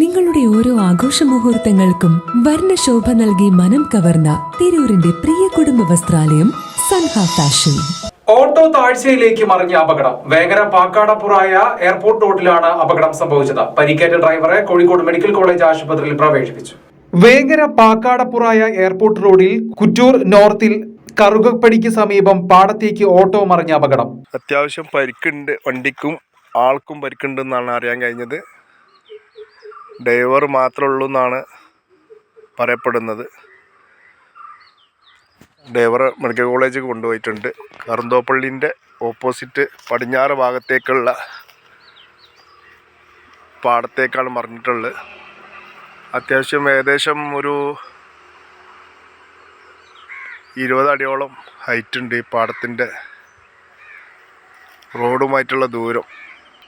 നിങ്ങളുടെ ഓരോ ആഘോഷ മുഹൂർത്തങ്ങൾക്കും വർണശോഭ നൽകി മനം കവർന്ന തിരൂരിന്റെ പ്രിയ കുടുംബ വസ്ത്രാലയം സൻഹ ഫാഷൻ. ഓട്ടോ താഴ്ചയിലേക്ക് മറിഞ്ഞ അപകടം. വേങ്ങര പാക്കാടപ്പുറായ എയർപോർട്ട് റോഡിലാണ് അപകടം സംഭവിച്ചത്. പരിക്കേറ്റ ഡ്രൈവറെ കോഴിക്കോട് മെഡിക്കൽ കോളേജ് ആശുപത്രിയിൽ പ്രവേശിപ്പിച്ചു. വേങ്ങര പാക്കാടപ്പുറായ എയർപോർട്ട് റോഡിൽ കുറ്റൂർ നോർത്തിൽ കറുകപ്പടിക്ക് സമീപം പാടത്തേക്ക് ഓട്ടോ മറിഞ്ഞ അപകടം. അത്യാവശ്യം പരിക്കുണ്ട്. വണ്ടിക്കും ആൾക്കും പരിക്കുണ്ടെന്നാണ് അറിയാൻ കഴിഞ്ഞത്. ഡ്രൈവർ മാത്രമേ ഉള്ളൂ എന്നാണ് പറയപ്പെടുന്നത്. ഡൈവർ മെഡിക്കൽ കോളേജ് കൊണ്ടുപോയിട്ടുണ്ട്. കറുന്തോപ്പള്ളിന്റെ ഓപ്പോസിറ്റ് പടിഞ്ഞാറ് ഭാഗത്തേക്കുള്ള പാടത്തേക്കാണ് മറിഞ്ഞിട്ടുള്ളത്. അത്യാവശ്യം ഏകദേശം ഒരു ഇരുപത് അടിയോളം ഹൈറ്റ് ഉണ്ട് ഈ പാടത്തിന്റെ റോഡുമായിട്ടുള്ള ദൂരം.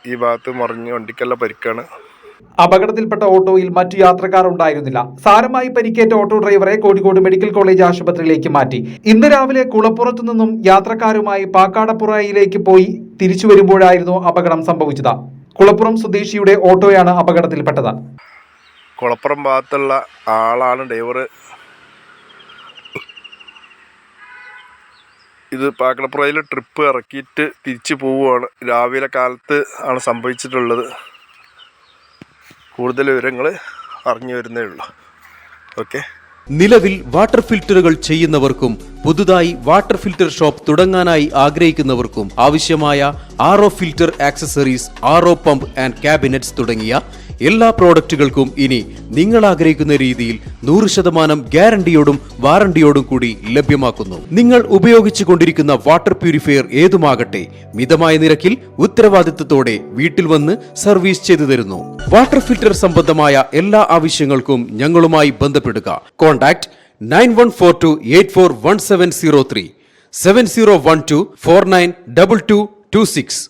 ഈ ഭാഗത്ത് മറിഞ്ഞ് വണ്ടിക്കെല്ലാം പരിക്കാണ്. അപകടത്തിൽപ്പെട്ട ഓട്ടോയിൽ മറ്റു യാത്രക്കാർ ഉണ്ടായിരുന്നില്ല സാരമായി പരിക്കേറ്റ ഓട്ടോ ഡ്രൈവറെ കോഴിക്കോട് മെഡിക്കൽ കോളേജ് ആശുപത്രിയിലേക്ക് മാറ്റി. ഇന്ന് രാവിലെ കുളപ്പുറത്തു നിന്നും യാത്രക്കാരുമായി പാക്കാടപ്പുറയിലേക്ക് പോയി തിരിച്ചു വരുമ്പോഴായിരുന്നു അപകടം സംഭവിച്ചത്. കുളപ്പുറം സ്വദേശിയുടെ ഓട്ടോയാണ് അപകടത്തിൽപ്പെട്ടത്. കുളപ്പുറം ഭാഗത്തുള്ള ആളാണ് ഡ്രൈവർ ഇത് പാക്കടപ്പുറയിൽ ട്രിപ്പ് ഇറക്കിയിട്ട് തിരിച്ചു പോവുകയാണ്. രാവിലെ കാലത്ത് ആണ് സംഭവിച്ചിട്ടുള്ളത്. കൂടുതൽ വിവരങ്ങൾ അറിഞ്ഞു വരുന്നേ ഉള്ളൂ. ഓക്കെ നിലവിൽ വാട്ടർ ഫിൽറ്ററുകൾ ചെയ്യുന്നവർക്കും പുതുതായി വാട്ടർ ഫിൽറ്റർ ഷോപ്പ് തുടങ്ങാനായി ആഗ്രഹിക്കുന്നവർക്കും ആവശ്യമായ R O filter accessories R O pump and cabinets തുടങ്ങിയ എല്ലാ പ്രോഡക്റ്റുകൾക്കും ഇനി നിങ്ങൾ ആഗ്രഹിക്കുന്ന രീതിയിൽ നൂറ് ശതമാനം ഗ്യാരണ്ടിയോടും വാറണ്ടിയോടും കൂടി ലഭ്യമാക്കുന്നു. നിങ്ങൾ ഉപയോഗിച്ചു കൊണ്ടിരിക്കുന്ന വാട്ടർ പ്യൂരിഫയർ ഏതുമാകട്ടെ മിതമായ നിരക്കിൽ ഉത്തരവാദിത്തത്തോടെ വീട്ടിൽ വന്ന് സർവീസ് ചെയ്തു തരുന്നു. വാട്ടർ ഫിൽറ്റർ സംബന്ധമായ എല്ലാ ആവശ്യങ്ങൾക്കും ഞങ്ങളുമായി ബന്ധപ്പെടുക. Contact nine one four two eight four one seven zero three seven zero one two four nine double two two six.